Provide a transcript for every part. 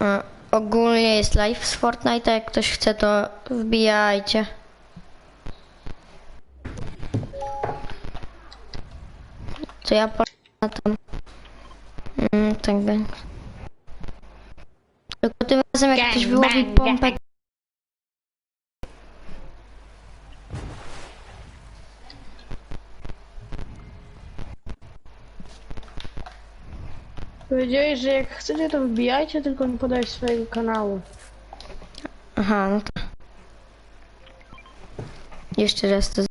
E, ogólnie jest live z Fortnite, jak ktoś chce to wbijajcie. To ja tam. Mm, tak będzie. Tylko tym razem jak ktoś wyłowi pompę, Powiedziałeś, że jak chcecie to wbijajcie, tylko nie podaj swojego kanału. Aha, no to. Jeszcze raz to.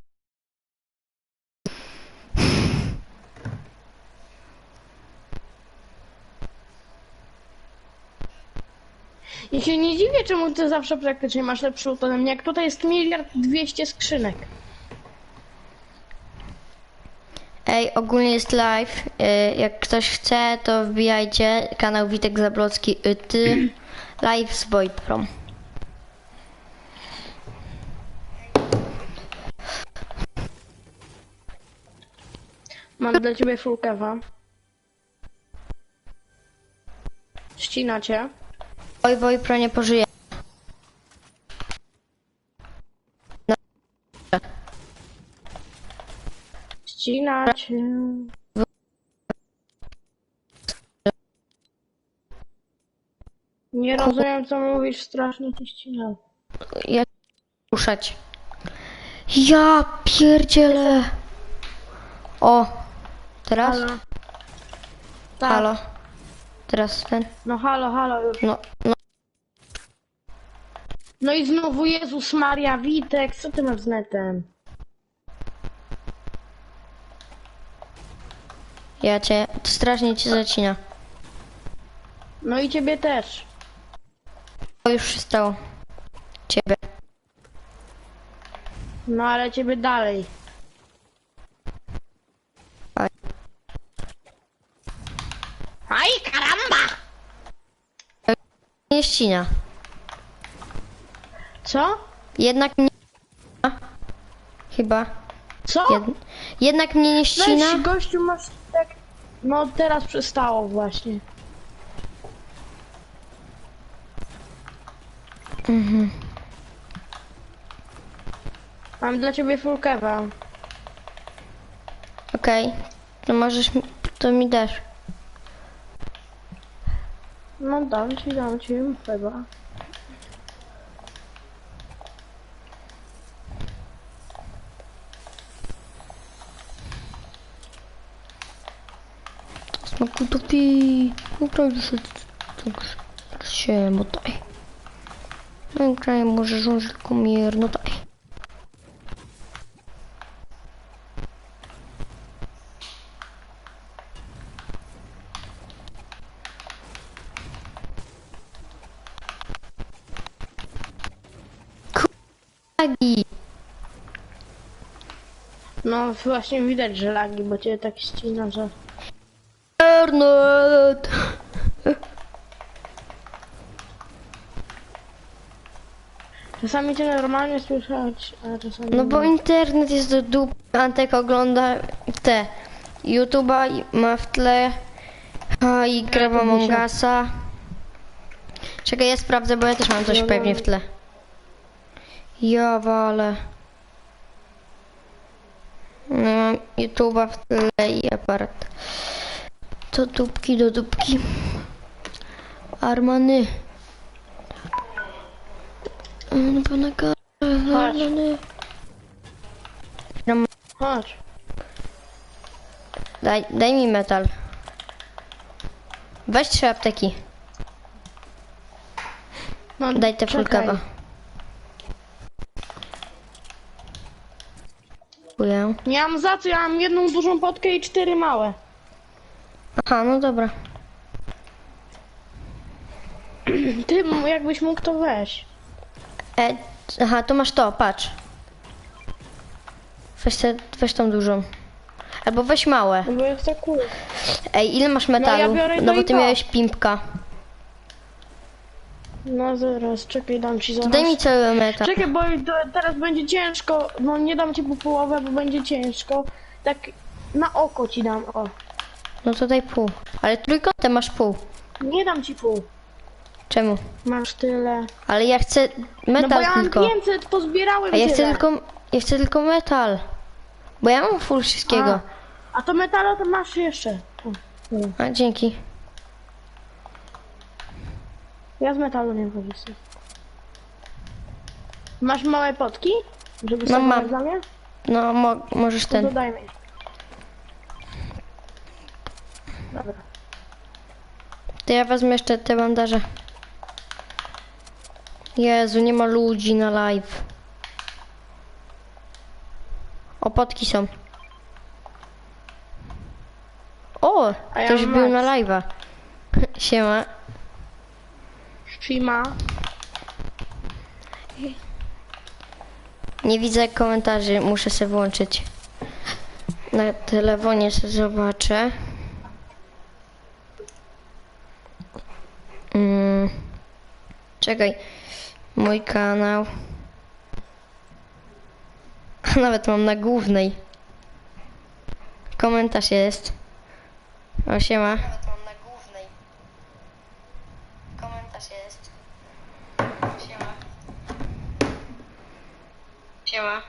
I się nie dziwię, czemu ty zawsze praktycznie masz lepszy ode mnie, jak tutaj jest miliard dwieście skrzynek. Ej, ogólnie jest live. y, Jak ktoś chce, to wbijajcie. Kanał Witek Zablocki. y, Ty. Live z Void Prom. Mam dla ciebie full kewa. Ścina cię. Oj, Void Pro nie pożyje. Ścina cię. Nie rozumiem co mówisz, strasznie cię ścina. Ja ruszać. Ja pierdzielę. O. Teraz? Halo. Tak. Halo. Teraz ten. No halo, halo już. No, no. No i znowu Jezus Maria, Witek, co ty masz z netem? Ja cię. Strasznie cię zacina. No i ciebie też. To już się stało. Ciebie. No ale ciebie dalej. Aj. Aj, karamba! Nie ścina. Co? Jednak mnie. Chyba. Co? Jed... Jednak mnie nie ścina. Weź, gościu, masz tak... No teraz przestało właśnie. Mhm. Mam dla ciebie full kewa. Okej. To możesz mi... To mi dasz. No dam ci, dam ci chyba. Naprawdę się tak się motaj. No kraj może rządzi tylko mierno daj. Kuragi. No właśnie widać, że lagi, bo cię tak ścina, że... Internet. Czasami cię normalnie słychać, a czasami... No bo internet jest do dup. Antek ogląda te YouTube'a i ma w tle a i gra w Among. Usa. Czekaj, ja sprawdzę, bo ja też mam coś No, pewnie w tle. Ja wale. No, mam YouTube'a w tle i aparat. Do dupki, do dupki. Armany. No, pana Armany. Chodź. Daj, daj mi metal. Weź trzy apteki. No, Daj te fulkawa. Dziękuję. Nie mam za co, ja mam jedną dużą potkę i cztery małe. Aha, no dobra. Ty, jakbyś mógł to weź. E, aha, to masz to, patrz. Weź, te, weź tą dużą. Albo weź małe. No bo ja chcę kul. Ej, ile masz metalu? biorę No, bo ty to. miałeś pimpka. No zaraz, czekaj, dam ci zaraz. daj mi cały metal. Czekaj, bo teraz będzie ciężko. No nie dam ci po połowę, bo będzie ciężko. Tak na oko ci dam, o. No to daj pół. Ale trójkątem masz pół. Nie dam ci pół. Czemu? Masz tyle. Ale ja chcę No bo metal ja mam tylko. 500, pozbierałem A ja tyle. chcę tylko, ja chcę tylko metal. Bo ja mam full wszystkiego. A, a to metalo to masz jeszcze. A, dzięki. Ja z metalu nie korzystam. Masz małe potki? Żeby No no, mam. No, mo możesz To ten. dodaj mi. Dobra. To ja wezmę jeszcze te bandaże. Jezu, nie ma ludzi na live. Opotki są. O, A ja ktoś mam był Max. na live'a. Siema. Shima. Nie widzę komentarzy, muszę sobie włączyć. Na telefonie sobie zobaczę. Mm. Czekaj. Mój kanał. Nawet mam na głównej. Komentarz jest. O, siema. Nawet mam na głównej. Komentarz jest. Siema. Siema.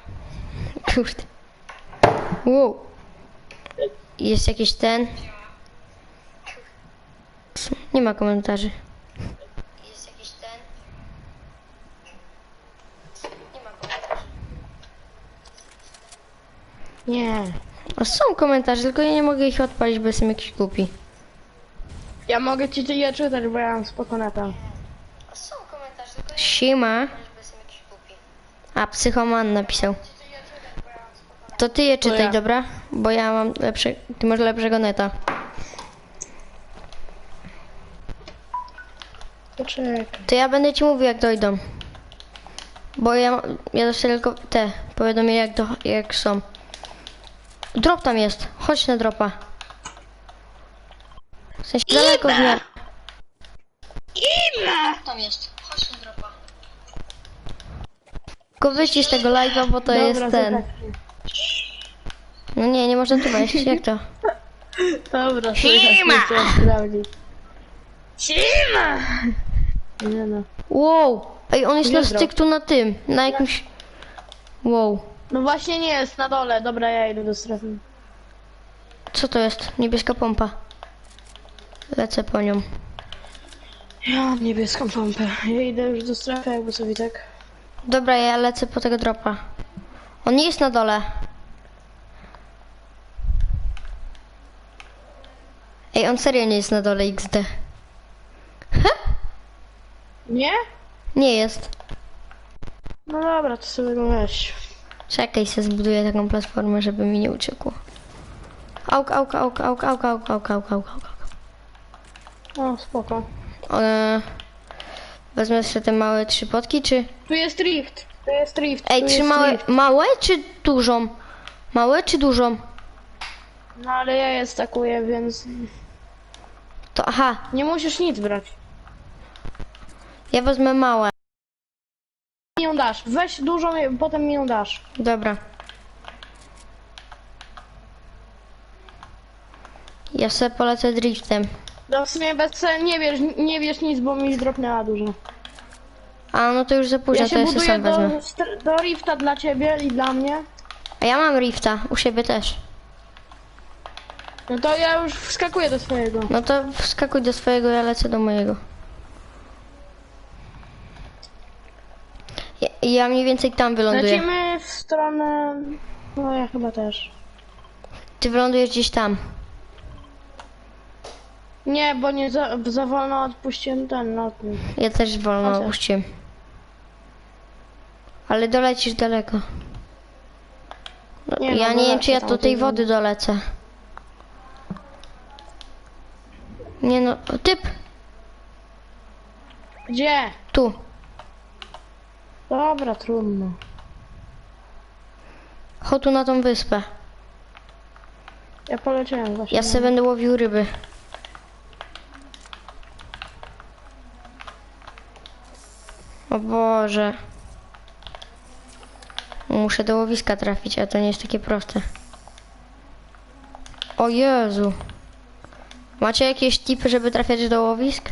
Kurde. Wow. Jest jakiś ten. Nie ma komentarzy. Jest jakiś ten. Nie ma komentarzy. Nie. A są komentarze, tylko ja nie mogę ich odpalić, bo jestem jakiś głupi. Ja mogę ci je czytać, bo ja mam spoko neta. A są komentarze, tylko Siema. A, psychoman napisał. To ty je czytaj, ja. dobra? Bo ja mam lepsze... Ty masz lepszego neta. Poczekaj. To ja będę ci mówił, jak dojdą. Bo ja, ja dostaję tylko te powiadomienia, jak, do, jak są. Drop tam jest. Chodź na dropa. W sensie daleko w miarę. Tam jest. Chodź na dropa. Tylko wycisz tego live'a, bo to jest ten. zaraz. No nie, nie można tu wejść. Jak to? Dobra! Chcę sprawdzić. Shima! Nie no. Wow! Ej, on jest na Wiedro. styk tu na tym. Na jakimś... Wow. No właśnie nie jest na dole. Dobra, ja idę do strefy. Co to jest? Niebieska pompa. Lecę po nią. Ja mam niebieską pompę. Ja idę już do strefy, jakby sobie tak. Dobra, ja lecę po tego dropa. On nie jest na dole. Ej, on serio nie jest na dole XD. Nie? Nie jest. No dobra, to sobie go weź. Czekaj, się zbuduję taką platformę, żeby mi nie uciekło. Auk, auk, auk, auk, auk, auk, auk, auk, auk, auk. O, spoko. Wezmę jeszcze te małe trzy potki, czy... Tu jest rift. Tu jest rift. Ej, tu trzy małe, rift. małe czy dużą? Małe czy dużą? No ale ja je stakuję, więc To aha, nie musisz nic brać. ja wezmę małe. Ją dasz. Weź dużą, potem mi ją dasz. Dobra. Ja sobie polecę driftem. No w sumie bez nie wiesz, nie wiesz nic, bo mi dropnęła dużo. A no to już za późno, Ja to buduję sam do, do rifta dla ciebie i dla mnie. A ja mam rifta, u siebie też. No to ja już wskakuję do swojego. No to wskakuj do swojego, ja lecę do mojego. Ja, ja mniej więcej tam wyląduję. Lecimy w stronę... No ja chyba też. Ty wylądujesz gdzieś tam. Nie, bo nie za, za wolno odpuściłem ten lotnik. Ja też wolno Chociaż. opuściłem. Ale dolecisz daleko. No, Nie no, ja nie wiem, czy ja do tej wody dolecę. Nie no, typ, Gdzie? tu. Dobra, trudno. Chodź tu na tą wyspę. Ja poleciałem właśnie. Ja sobie będę łowił ryby. O Boże. Muszę do łowiska trafić, a to nie jest takie proste. O Jezu. Macie jakieś tipy, żeby trafiać do łowisk?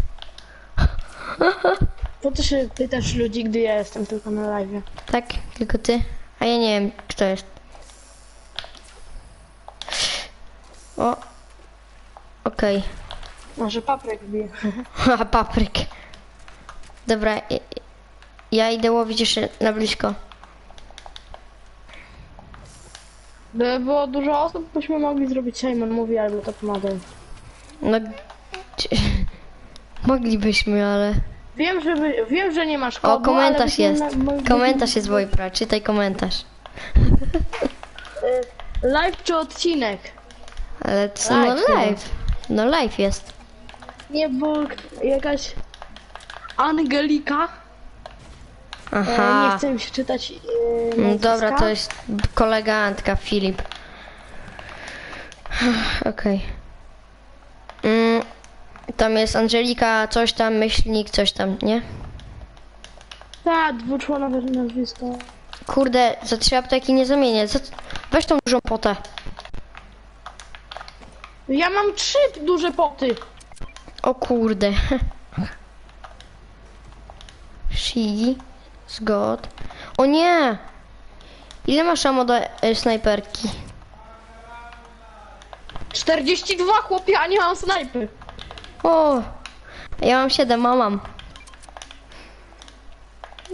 Po co się pytasz ludzi, gdy ja jestem tylko na live? Tak, tylko ty. A ja nie wiem, kto jest. O. Okej. Może papryk bije. A papryk. Dobra, ja, ja idę łowić jeszcze na blisko. Gdyby było dużo osób, byśmy mogli zrobić Simon mówi albo to pomaga. No. Moglibyśmy, ale. Wiem, że wy, wiem, że nie masz O, kodu, komentarz ale byśmy jest. na- mogli- Komentarz jest Wojpra, czytaj komentarz. Y, Live czy odcinek? Ale co, no Live chyba. live. No live jest. Nie, bo jakaś Angelika. E, nie Aha. chcę mi się czytać. E, No nazwiska. dobra, to jest kolega Antka, Filip. Okej. Tam jest Angelika, coś tam, myślnik, coś tam, nie? Tak, dwuczłonowe nazwisko. Kurde, za trzy apteki nie zamienię. Za... Weź tą dużą potę. Ja mam trzy duże poty. O kurde. She, zgod. O nie! Ile masz ammo do e, snajperki? 42 chłopie, a nie mam snajpy. O! Ja mam 7, a mam.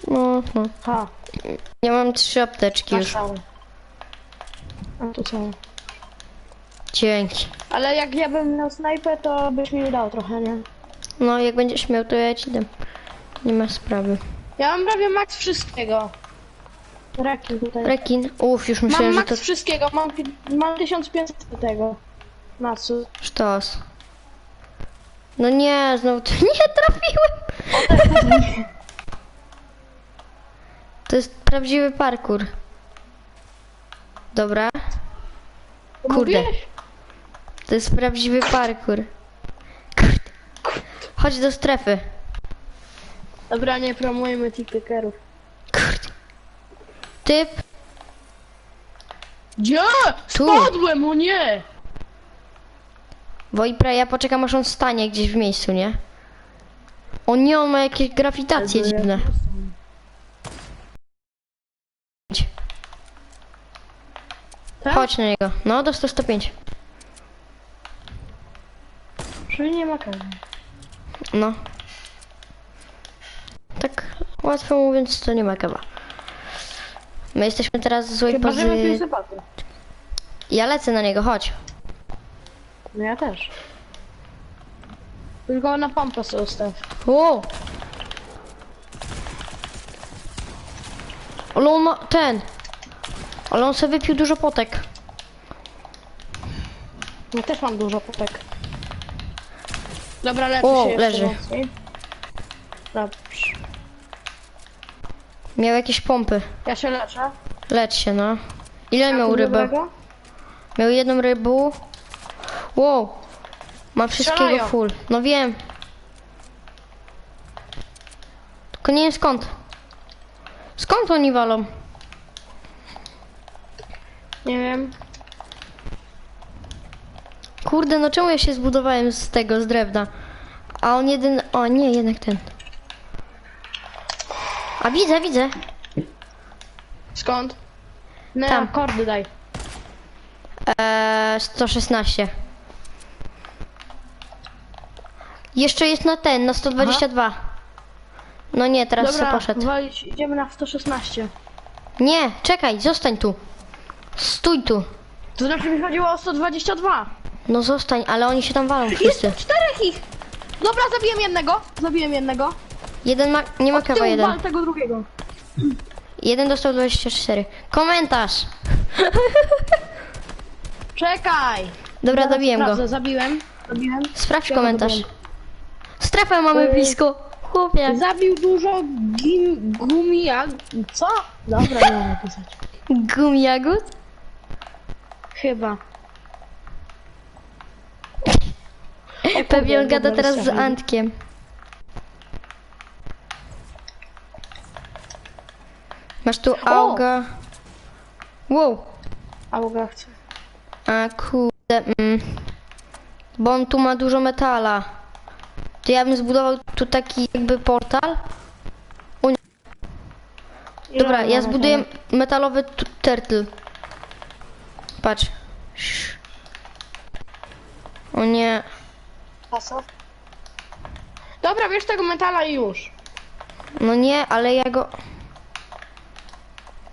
No, no. Ha, Ja mam trzy apteczki już. całe. A tu całe. Dzięki. Ale jak ja bym miał snajpę, to byś mi dał trochę, nie? No, jak będziesz miał, to ja ci dam. Nie ma sprawy. Ja mam prawie max wszystkiego. Raki tutaj. Rekin. Uff, już Mam myślałem, że max to wszystkiego, mam, mam 1500 do tego. Macu. sztos. No nie, znowu tu nie trafiłem. To jest prawdziwy parkour. Dobra, To Kurde. to jest prawdziwy parkour. Kurde. Chodź do strefy. Dobra, nie promujemy tiktokerów. Kurde. Typ. Gdzie? Tu. Spadłem, o nie! Wojpra, ja poczekam aż on stanie gdzieś w miejscu, nie? O nie, on ma jakieś grawitacje dziwne. Tak? Chodź na niego. No, do 105. Że nie ma kawy. No. Tak łatwo mówiąc, to nie ma kawa. My jesteśmy teraz w złej Chyba, pozycji. Ja lecę na niego, chodź. No ja też. Tylko na pompę sobie ustaw. O! Ale on ma ten. Ale on sobie wypił dużo potek. Ja też mam dużo potek. Dobra, lepiej O, się jeszcze leży. mocniej. Dobrze. Miał jakieś pompy. Ja się leczę. Lecz się, no. Ile miał Coś rybę? dobrego? Miał jedną rybę. Wow. Ma wszystkiego Strzelają. full. No wiem. Tylko nie wiem skąd. Skąd oni walą? Nie wiem. Kurde, no czemu ja się zbudowałem z tego, z drewna? A on jeden... O, nie, jednak ten. A widzę, widzę. Skąd? No, Tam. kordy daj. Eee, 116. Jeszcze jest na ten, na 122. No nie, teraz Dobra, se poszedł. walić, idziemy na 116. Nie, czekaj, zostań tu. Stój tu. To znaczy mi chodziło o 122. No zostań, ale oni się tam walą Jest wszyscy. czterech ich! Dobra, zabiłem jednego. Zabiłem jednego. Jeden ma, nie ma Od kawa tyłu jeden. wal tego drugiego. Jeden dostał 24. Komentarz. Czekaj. Dobra, Zaraz dobiłem go. sprawdzę, Zabiłem. Zabiłem. Sprawdź Ja komentarz. dobiłem. Strefę mamy blisko. Chłopie. Zabił dużo gim. Co? Dobra, nie mam napisać. Gum jagód? Chyba. Pewnie on gada dobra, teraz z. Antkiem. Masz tu auga. Wow. Auga chcę. A kurde. Mm. Bo on tu ma dużo metala. To ja bym zbudował tu taki jakby portal. O nie. Dobra, ja zbuduję metalowy tu- turtle. Patrz. Sz. O nie. Dobra, bierz tego metala i już. No nie, ale ja go...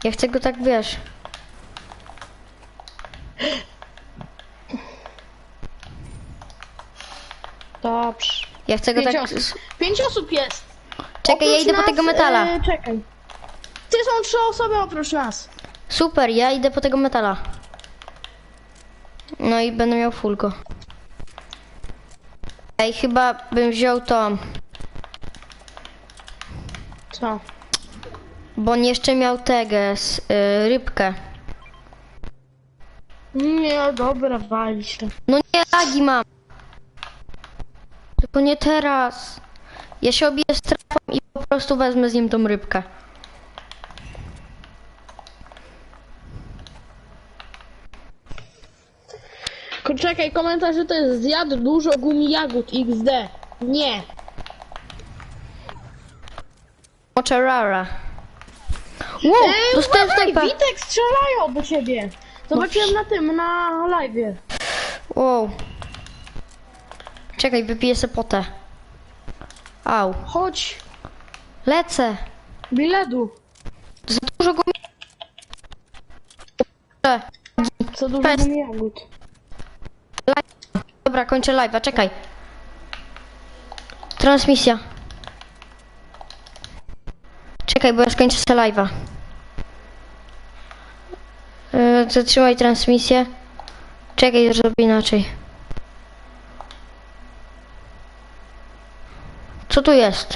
Ja chcę go tak, wiesz... Dobrze. Ja chcę go Pięć tak... osób. Pięć osób jest. Czekaj, ja Oprócz idę po nas, tego metala. e, czekaj. Ty są trzy osoby oprócz nas. Super, ja idę po tego metala. No i będę miał fulko. Ej, chyba bym wziął to, Co? bo on jeszcze miał teges, y, rybkę. Nie, dobra, walić to. No nie, lagi mam. Tylko nie teraz. Ja się obiję strefą i po prostu wezmę z nim tą rybkę. Czekaj, komentarz, że to jest zjadł dużo gumi jagód XD. Nie. Mozzarella. Wow, Ej, dostałem snajpa. Witek strzelają do ciebie. Zobaczyłem na tym, na live'ie. Wow. Czekaj, wypiję se potę. Au. Chodź, Lecę. biledu. Za dużo go... E, Co dużo Pest. jagód. Dobra, kończę live'a, czekaj. Transmisja. Czekaj, bo ja skończę sobie live'a. Yy, zatrzymaj transmisję. Czekaj, zrobię inaczej. Co tu jest?